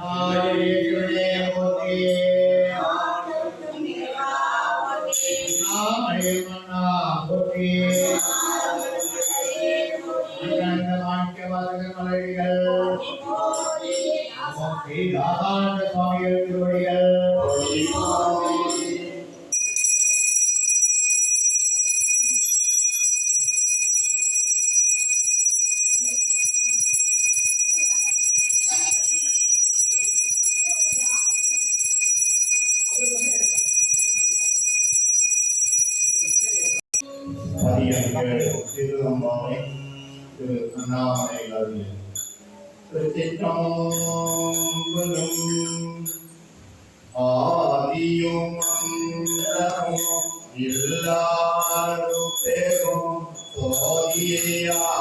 Yeah. Yeah.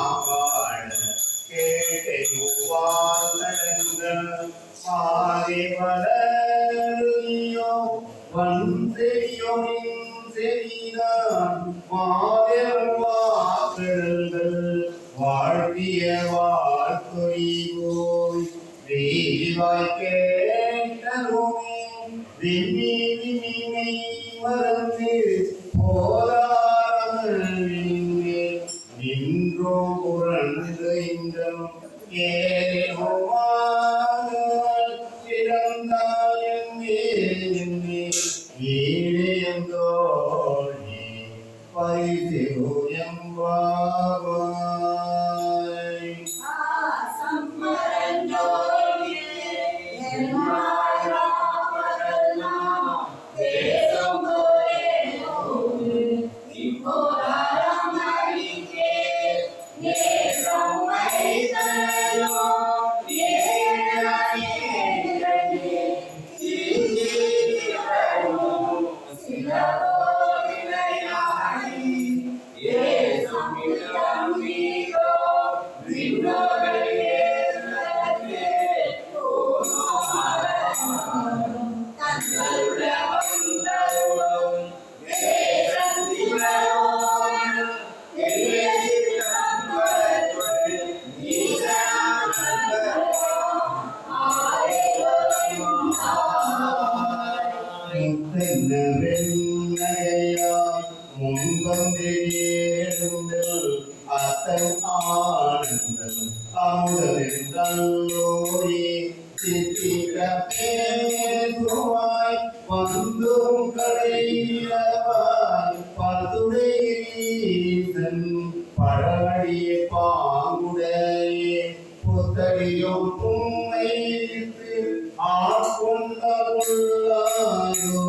ஆனந்தம் அமுதமென்றோரே சித்திரப்பேருவாய் வந்தும் கடையிலவாய் பதுடையீசன் பழவடிய பாங்குடையே புத்தடியும் புன்னைத்து ஆட்கொண்டாயோ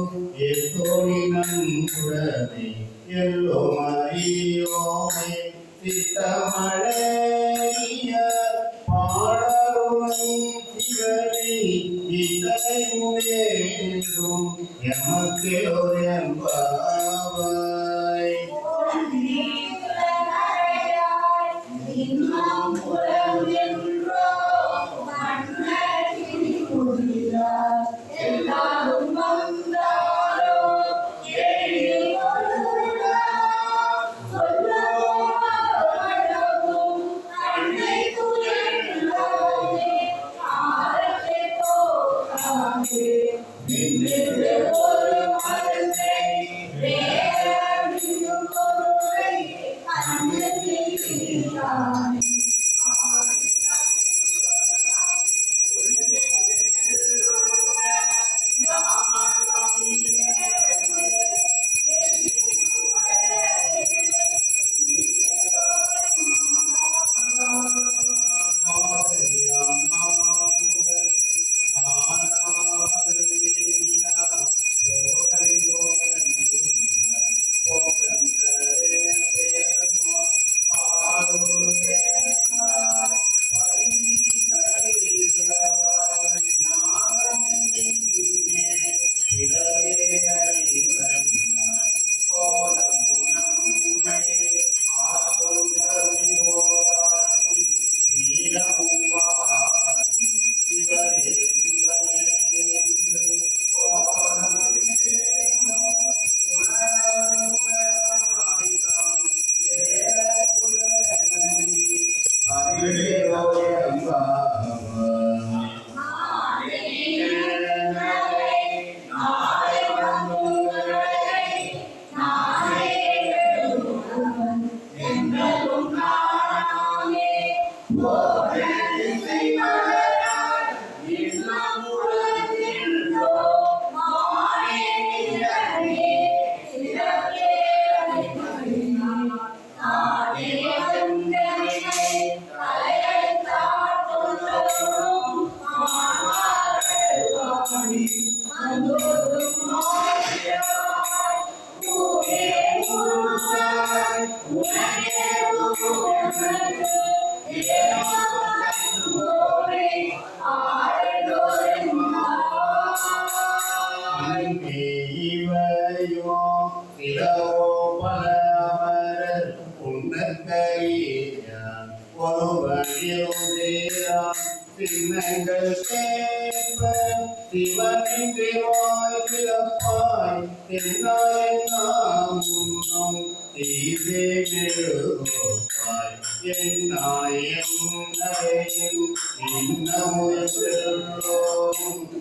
எத்தோடி நன்குடனே எல்லோ மரியோமே சித்தமழ kill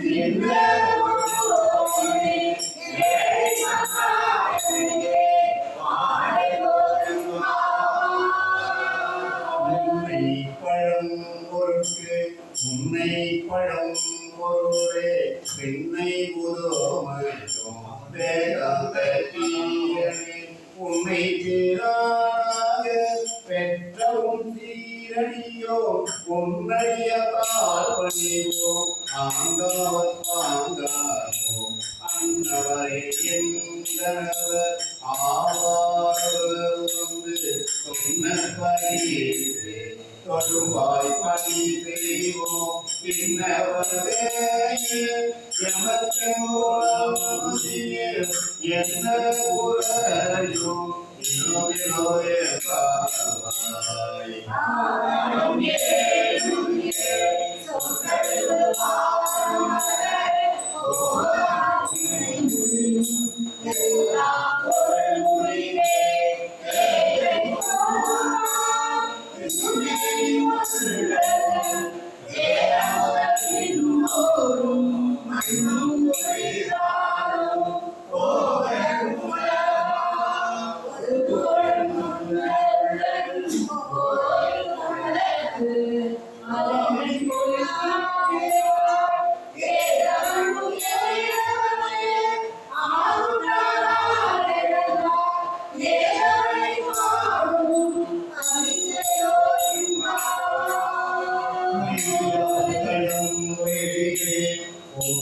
Yeah. Oh,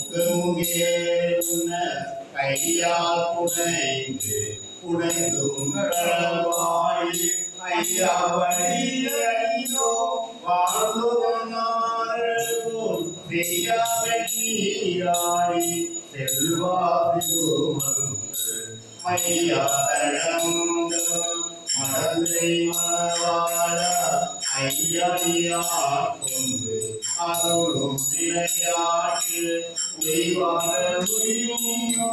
முக்கு முகேருன்ன கையால் புனைந்து புனைந்துங்களாய் ஐயா வழியோ வாழ்ந்து ஐயா கொண்டு அருளும் விளையாட்டு உய்வார உய்வுங்கோ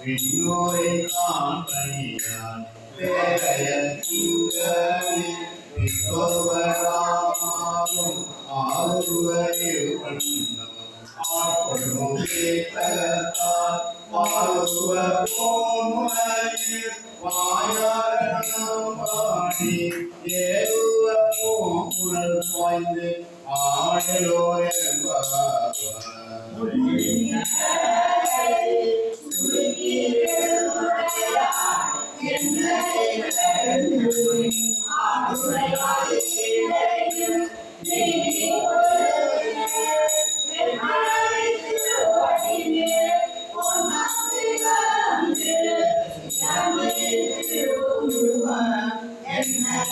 விண்ணோரை காண்பனியான் பேரையன் இங்கனே வித்தோவராமாவும் ஆறுவரில் வண்ணம் ஆட்கொள்ளும் கேட்டகத்தால் ஆறுவ போன்முறையில் வாயாரணம் பாடி ஏறுவ போமுழல் பாய்ந்து ஆடலோ என்பவர்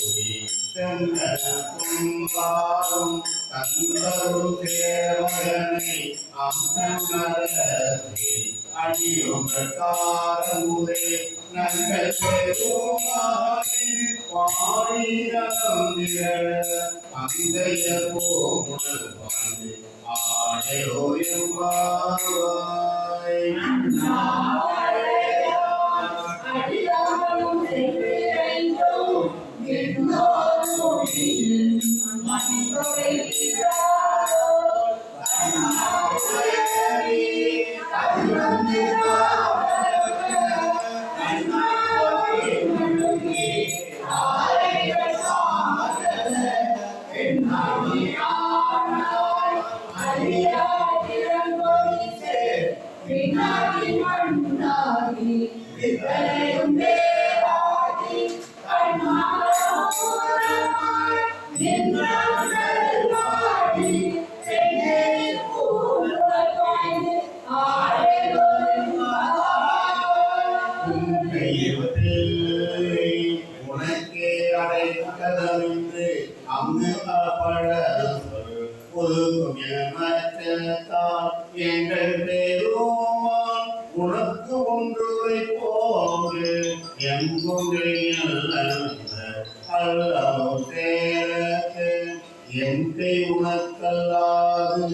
எழுந்தருளி தந்தரும் தேவனை அம்மனரே அடியும் காரமுதே நங்கள் பெருமாறி அந்தைய ஒதுக்கும் எங்கள் பெருமான் உனக்கு ஒன்று வைப்போது எங்கும் அல்லவோ சேரத்து எந்தை உனக்கல்லாது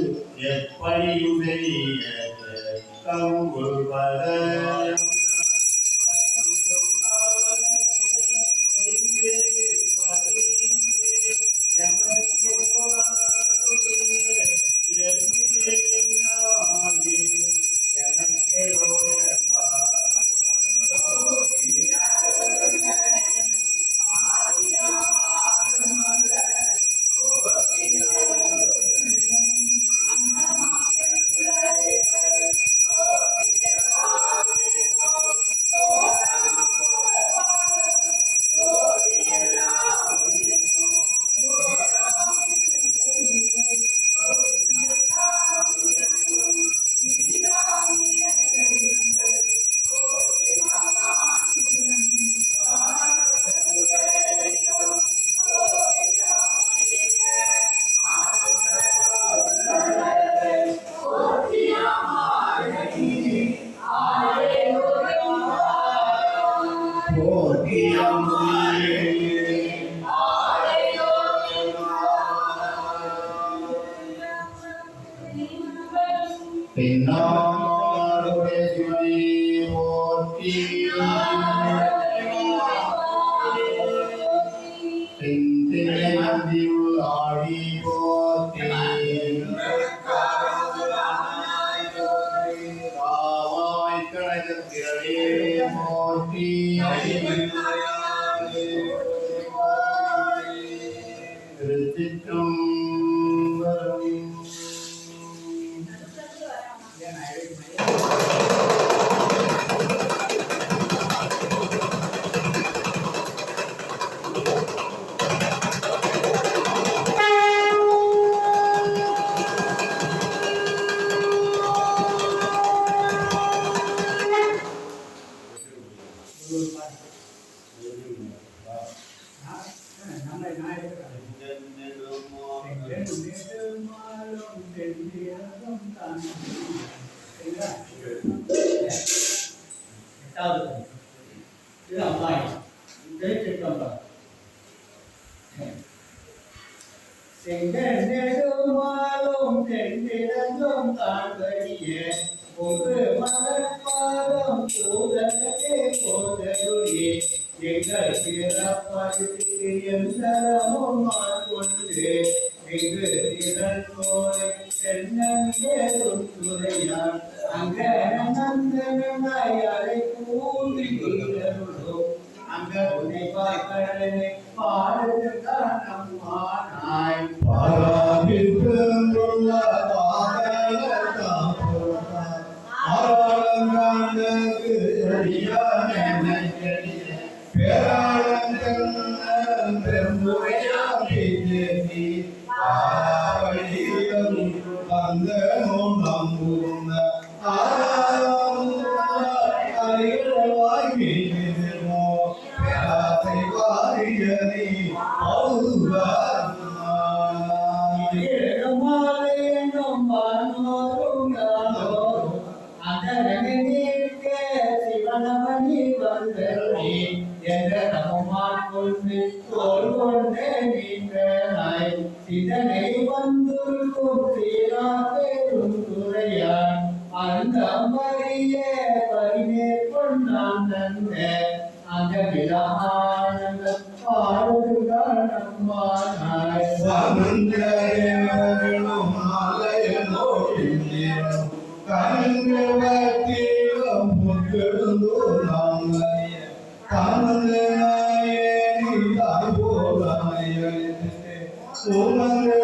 எப்படியும் தெரிய கங்குள் செங்கனெடுமாலும் தென்னிறந்தும் தாழ்வழியே ஒரு பூதனே போதருளே. எங்கள் எந்தரமும் அங்க நந்தனாய் அலை கூடி அருளும் அங்க உன்னை பார்க்கடலை பாடுதான் நம்மானாய் பாராபித்துள்ள பாதலத்தாம் ஆராளங்காண்டக்கு பேராளங்கண்ணன் அந்த Sola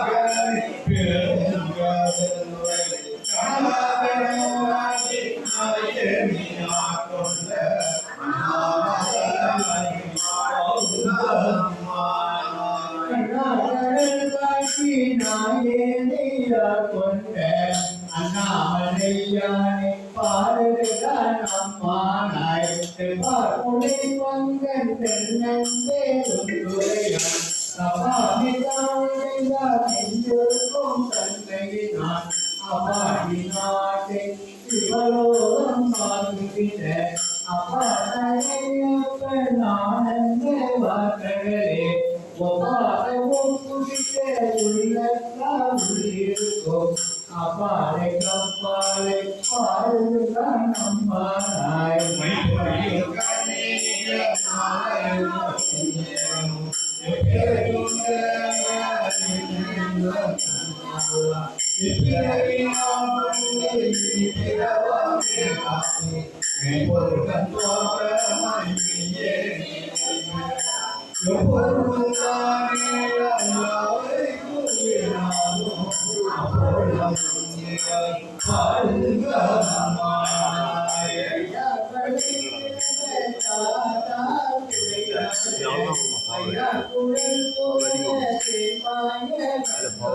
பிற அப்பாடந்து வார்களே ஒவ்வாறவும் குடித்த உள்ளத்தால் இருக்கும் அப்பாலை கப்பாலை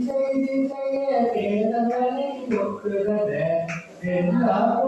செய்தி செய்ய தேர்தலை ஒக்குகிறத தென்னாப்பு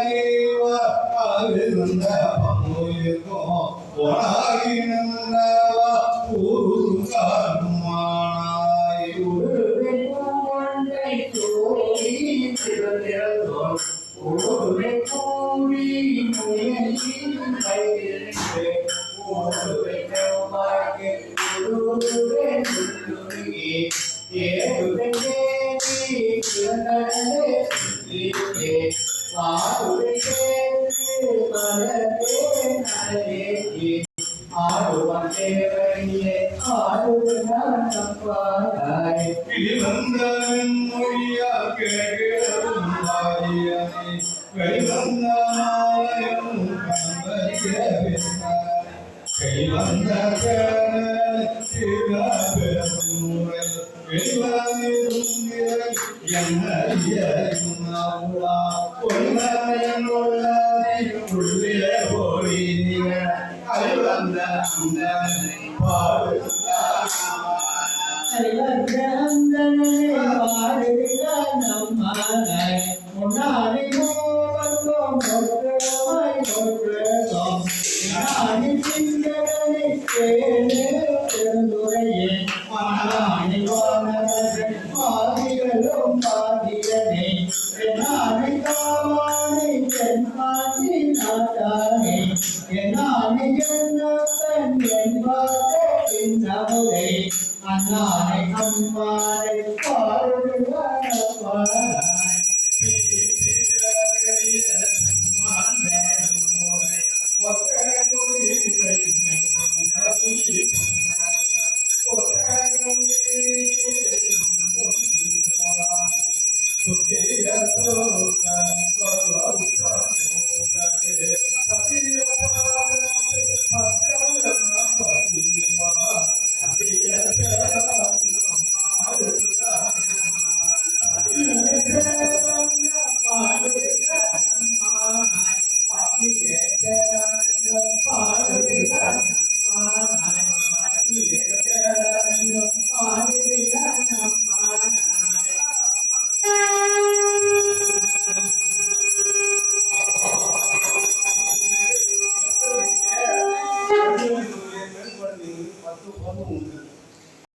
எல்லாரும்